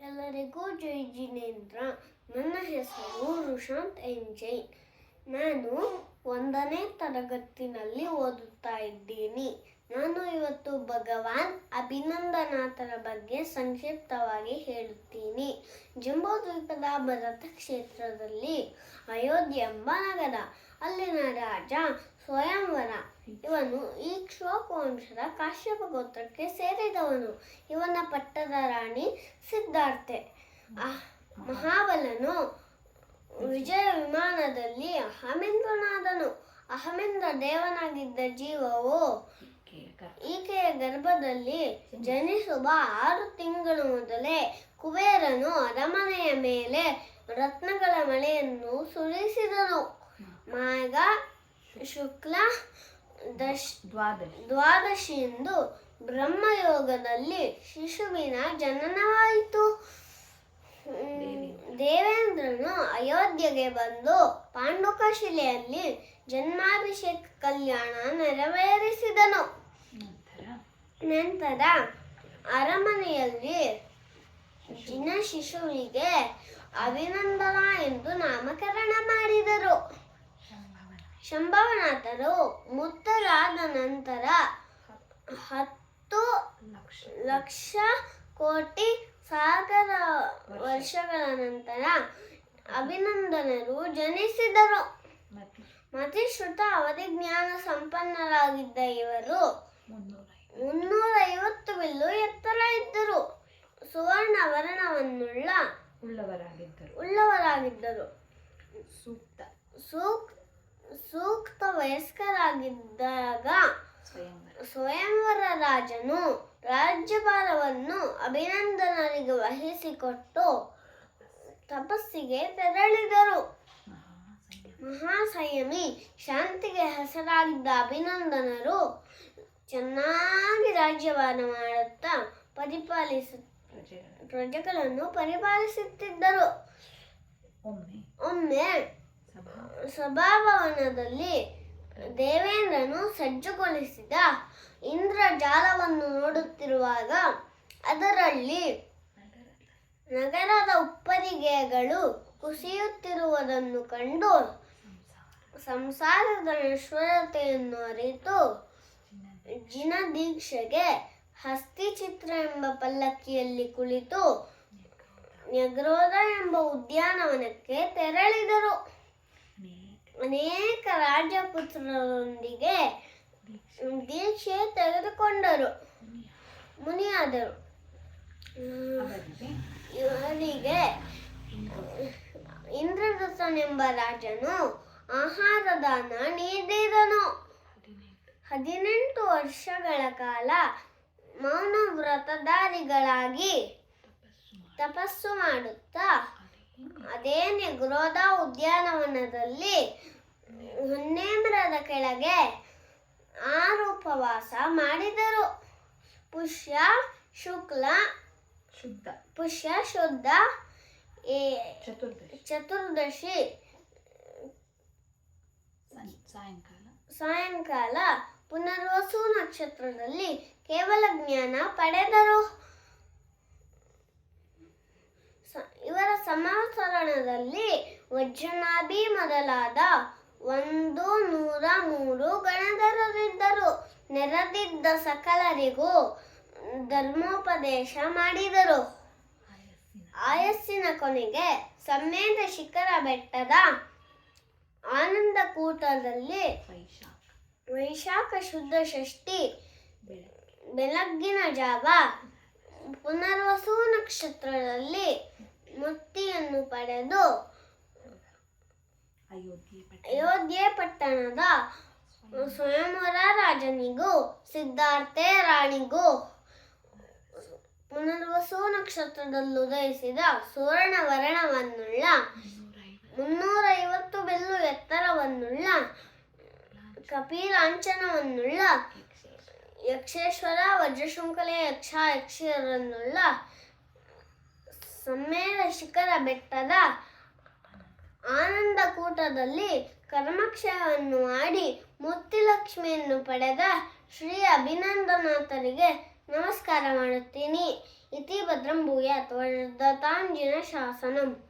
ಎಲ್ಲರಿಗೂ ಜೈ ಜಿನೇಂದ್ರ. ನನ್ನ ಹೆಸರು ರುಶಾಂತ್ ಎನ್ ನಾನು ಒಂದನೇ ತರಗತಿನಲ್ಲಿ ಓದುತ್ತಾ ಇದ್ದೀನಿ. ನಾನು ಇವತ್ತು ಭಗವಾನ್ ಅಭಿನಂದನಾಥರ ಬಗ್ಗೆ ಸಂಕ್ಷಿಪ್ತವಾಗಿ ಹೇಳುತ್ತೀನಿ. ಜಂಬೋದ್ವೀಪದ ಭರತ ಕ್ಷೇತ್ರದಲ್ಲಿ ಅಯೋಧ್ಯೆ ಎಂಬ ನಗರ. ಅಲ್ಲಿನ ರಾಜ ಸ್ವಯಂವರ ಇವನು ಈ ವಂಶದ ಕಾಶ್ಯಪ ಗೋತ್ರಕ್ಕೆ ಸೇರಿದವನು. ಇವನ ಪಟ್ಟದ ರಾಣಿ ಸಿದ್ಧಾರ್ಥೆ ಮಹಾಬಲನು ವಿಜಯ ವಿಮಾನದಲ್ಲಿ ಅಹಮೇಂದ್ರನಾದನು. ಅಹಮೇಂದ್ರ ದೇವನಾಗಿದ್ದ ಜೀವವು ಈಕೆಯ ಗರ್ಭದಲ್ಲಿ ಜನಿಸುವ ಆರು ತಿಂಗಳು ಮೊದಲೇ ಕುಬೇರನು ಅರಮನೆಯ ಮೇಲೆ ರತ್ನಗಳ ಮಳೆಯನ್ನು ಸುರಿಸಿದನು. ಮಾಗ ಶುಕ್ಲ ದಶ್ ದ್ವಾದಶಿ ದ್ವಾದಶಿಯಂದು ಬ್ರಹ್ಮಯೋಗದಲ್ಲಿ ಶಿಶುವಿನ ಜನನವಾಯಿತು. ದೇವೇಂದ್ರನು ಅಯೋಧ್ಯೆಗೆ ಬಂದು ಪಾಂಡುಕ ಶಿಲೆಯಲ್ಲಿ ಜನ್ಮಾಭಿಷೇಕ ಕಲ್ಯಾಣ ನೆರವೇರಿಸಿದನು. ನಂತರ? ನಂತರ ಅರಮನೆಯಲ್ಲಿ ಜಿನ ಶಿಶುವಿಗೆ ಅಭಿನಂದನ ಎಂದು ನಾಮಕರಣ ಮಾಡಿದರು. ಶಂಭವನಾಥರು ಮುತ್ತರಾದ ನಂತರ ಹತ್ತು ಲಕ್ಷ ಲಕ್ಷ ಕೋಟಿ ಸಾಗರ ವರ್ಷಗಳ ನಂತರ ಅಭಿನಂದನರು ಜನಿಸಿದರು. ಮತಿಶ್ರುತ ಅವಧಿ ಜ್ಞಾನ ಸಂಪನ್ನರಾಗಿದ್ದ ಇವರು ಮುನ್ನೂರ ಮುನ್ನೂರೈವತ್ತು ಬಿಲ್ಲು ಎತ್ತರ ಇದ್ದರು ಸುವರ್ಣ ವರ್ಣವನ್ನುಳ್ಳ ಉಳ್ಳವರಾಗಿದ್ದರು. ಉಳ್ಳವರಾಗಿದ್ದರು. ಸೂಕ್ತ. ಸೂಕ್ ಸೂಕ್ತ ವಯಸ್ಕರಾಗಿದ್ದಾಗ ಸ್ವಯಂವರ ರಾಜನು ರಾಜ್ಯಭಾರವನ್ನು ಅಭಿನಂದನರಿಗೆ ವಹಿಸಿಕೊಟ್ಟು ತಪಸ್ಸಿಗೆ ತೆರಳಿದರು. ಮಹಾಸಯಮಿ. ಶಾಂತಿಗೆ ಹೆಸರಾಗಿದ್ದ ಅಭಿನಂದನರು ಚೆನ್ನಾಗಿ ರಾಜ್ಯಭಾರ ಮಾಡುತ್ತಾ ಪರಿಪಾಲಿಸ ಪ್ರಜೆಗಳನ್ನು ಪರಿಪಾಲಿಸುತ್ತಿದ್ದರು. ಒಮ್ಮೆ ಸಭಾಭವನದಲ್ಲಿ ದೇವೇಂದ್ರನು ಸಜ್ಜುಗೊಳಿಸಿದ ಇಂದ್ರಜಾಲವನ್ನು ನೋಡುತ್ತಿರುವಾಗ ಅದರಲ್ಲಿ ನಗರದ ಉಪ್ಪರಿಗೆಗಳು ಕುಸಿಯುತ್ತಿರುವುದನ್ನು ಕಂಡು ಸಂಸಾರದ ನಶ್ವರತೆಯನ್ನು ಅರಿತು ಜಿನ ದೀಕ್ಷೆಗೆ ಹಸ್ತಿಚಿತ್ರ ಎಂಬ ಪಲ್ಲಕ್ಕಿಯಲ್ಲಿ ಕುಳಿತು ನೆಗ್ರೋಧ ಎಂಬ ಉದ್ಯಾನವನಕ್ಕೆ ತೆರಳಿದರು. ಅನೇಕ ರಾಜಪುತ್ರರೊಂದಿಗೆ ದೀಕ್ಷೆ ತೆಗೆದುಕೊಂಡರು. ಮುನಿಯಾದರು. ಇವರಿಗೆ ಇಂದ್ರದತ್ತನೆಂಬ ರಾಜನು ಆಹಾರ ದಾನ ನೀಡಿದನು. ಹದಿನೆಂಟು ವರ್ಷಗಳ ಕಾಲ ಮೌನ ವ್ರತಧಾರಿಗಳಾಗಿ ತಪಸ್ಸು ಮಾಡುತ್ತಾ ಅದೇ ಅದೇ ನೆಗ್ರೋಧ ಉದ್ಯಾನವನದಲ್ಲಿ ಹೊನ್ನೇಮರದ ಕೆಳಗೆ ಆರು ಉಪವಾಸ ಮಾಡಿದರು. ಪುಷ್ಯ ಶುಕ್ಲ ಶುದ್ಧ. ಪುಷ್ಯ ಶುದ್ಧ ಚತುರ್ದಶಿ. ಸಾಯಂಕಾಲ. ಸಾಯಂಕಾಲ ಪುನರ್ವಸು ನಕ್ಷತ್ರದಲ್ಲಿ ಕೇವಲ ಜ್ಞಾನ ಪಡೆದರು. ಇವರ ಸಮಾಚರಣದಲ್ಲಿ ವಜ್ರನಾಭಿ ಮೊದಲಾದ ಒಂದು ನೂರ ಮೂರು ಗಣಧರರಿದ್ದರು. ನೆರೆದಿದ್ದ ಸಕಲರಿಗೂ ಧರ್ಮೋಪದೇಶ ಮಾಡಿದರು. ಆಯಸ್ಸಿನ ಕೊನೆಗೆ ಸಮ್ಮೇದ ಶಿಖರ ಬೆಟ್ಟದ ಆನಂದ ಕೂಟದಲ್ಲಿ ವೈಶಾಖ ಶುದ್ಧ ಷಷ್ಠಿ ಬೆಳಗ್ಗೆ ಬೆಳಗ್ಗಿನ ಜಾವ ಪುನರ್ವಸು ನಕ್ಷತ್ರದಲ್ಲಿ ಮುಕ್ತಿಯನ್ನು ಪಡೆದು ಅಯೋಧ್ಯೆ ಪಟ್ಟ ಅಯೋಧ್ಯೆ ಪಟ್ಟಣದ ಸ್ವಯಂವರ ರಾಜನಿಗೂ ಸಿದ್ಧಾರ್ಥೆ ರಾಣಿಗೂ ಪುನರ್ವಸು ನಕ್ಷತ್ರದಲ್ಲಿ ಉದಯಿಸಿದ ಸುವರ್ಣ ವರ್ಣವನ್ನುಳ್ಳ ಮುನ್ನೂರೈವತ್ತು ಬೆಲ್ಲು ಎತ್ತರವನ್ನುಳ್ಳ ಕಪಿಲಾಂಚನವನ್ನುಳ್ಳ ಯಕ್ಷೇಶ್ವರ ವಜ್ರಶೃಂಖಲೆ ಯಕ್ಷ ಯಕ್ಷರನ್ನುಳ್ಳ ಸಮ್ಮೇದ ಶಿಖರ ಬೆಟ್ಟದ ಆನಂದಕೂಟದಲ್ಲಿ ಕರ್ಮಕ್ಷಯವನ್ನು ಮಾಡಿ ಮುತ್ತಿಲಕ್ಷ್ಮಿಯನ್ನು ಪಡೆದ ಶ್ರೀ ಅಭಿನಂದನಾಥರಿಗೆ ನಮಸ್ಕಾರ ಮಾಡುತ್ತೀನಿ. ಇತಿ ಭದ್ರಂ ಭೂಯಾತ್ ವೃದ್ಧತಾಂಜಿನ ಶಾಸನಂ.